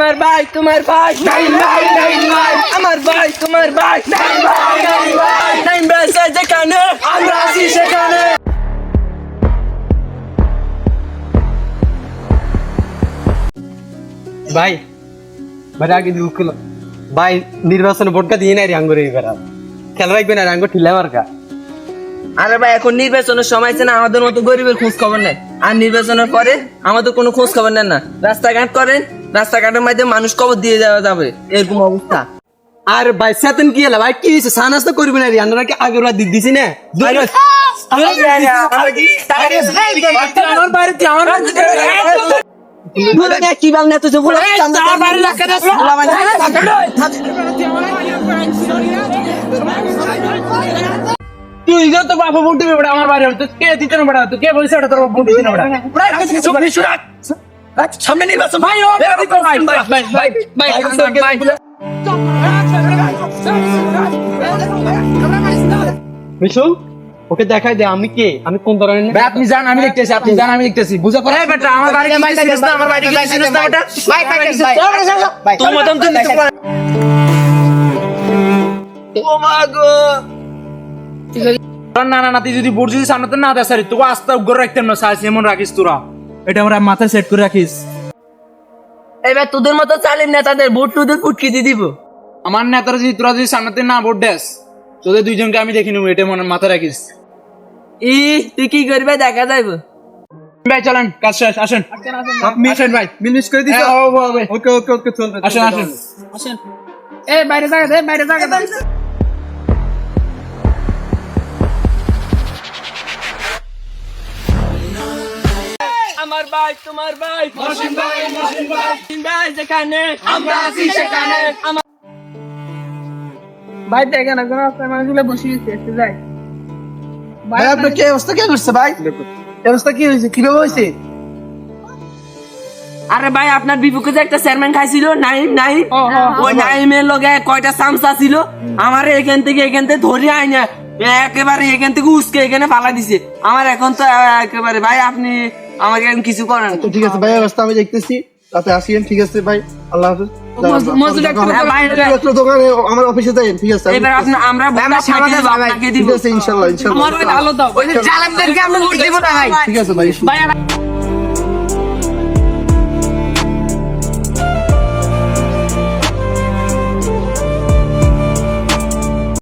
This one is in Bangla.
আমার ভাই তোমার ভাই। আমার ভাই তোমার ভাই। নাইম বেসে যেখানে। আমরা আছি সেখানে। ভাই ভাই আগে দুঃখ ভাই নির্বাচনে ভোটটা দিয়ে নাই আঙ্গুর এবার খেলা রাখবে না আঙ্গুর ঠিলা মার্কা। আরে ভাই এখন নির্বাচনের সময় আছে না আমাদের মতো গরিবের খোঁজ খবর নেই। আর নির্বাচনের পরে আমাদের কোনো খোঁজ খবর নেন না। রাস্তাঘাট করেন রাস্তাঘাটের মধ্যে মানুষ কবর দিয়ে যাওয়া যাবে এরকম অবস্থা আর ভাই সেতন কি হলো ভাই কি হয়েছে সানাস তো করবি না রে আমরা কি আগের বার দিছি না কি বাল না তুই বলে তুই যা তো বাবা দিবে আমার বাড়ি কে দিতে না বেটা তো কে বলছে এটা তোর ভোট দিতে না বেটা সামনে নির্বাচন ভাই ও ভাই ভাই ভাই ভাই ভাই ওকে দেখাই দে আমি কে আমি কোন ধরনের ভাই আপনি জান আমি দেখতেছি আপনি জান আমি দেখতেছি বুঝা পড়ে বেটা আমার বাড়ি না আমার বাড়ি না ভাই ভাই তোর মতন পার ও মা গো না না না তুই যদি যদি সামনে না সারি তোকে আস্তে উগ্র রাখতাম না সাইজ এমন রাখিস তোরা এটা আমরা মাথায় সেট করে রাখিস। এবার তোদের মতো চালির নেতাদের ভোট তোদের ফুটকি দিয়ে দিব। আমার নেতারা যদি তোরা যদি সামনে না ভোট দেস তোদের দুইজনকে আমি দেখে নেব এটা মনে মাথায় রাখিস। ই তুই কি করবে দেখা যাইব। ভাই চলেন কাজ শেষ আসেন। আসেন ভাই মিনিস করে দিছ হ্যাঁ, ও, ওকে ওকে ওকে চলবে আসেন আসেন। এ বাইরে জায়গা দে বাইরে জায়গা দে। ভাই তোমার ভাই। ভাই ভাই। ভাই যেখানে আমরা আছি সেখানে। আমার ভাই দেখেন এখন রাস্তায় মানুষগুলো বসে গেছে যাই। ভাই আপনার কি অবস্থা? কি করছে ভাই? অবস্থা? কি হয়েছে? কীভাবে হয়েছে? আরে ভাই আপনার বিপুকে যে একটা চেয়ারম্যান খাইছিল নাইম নাইম ওই নাইমের লগে কয়টা সামসা ছিল? আমার এখান থেকে এখান থেকে ধরে আইনা একেবারে এখান থেকে উসকে এখানে ফালা দিছে। আমার এখন তো একেবারে ভাই আপনি আমাকে এরকম কিছু করেন তো ঠিক আছে ভাই অবস্থা আমি দেখতেছি। রাতে আসিয়েন ঠিক আছে ভাই আল্লাহ হাফেজ। আমার অফিসে যাই ঠিক আছে এবার আমরা ঠিক আছে ইনশাল্লাহ ইনশাল্লাহ। না ঠিক আছে ভাই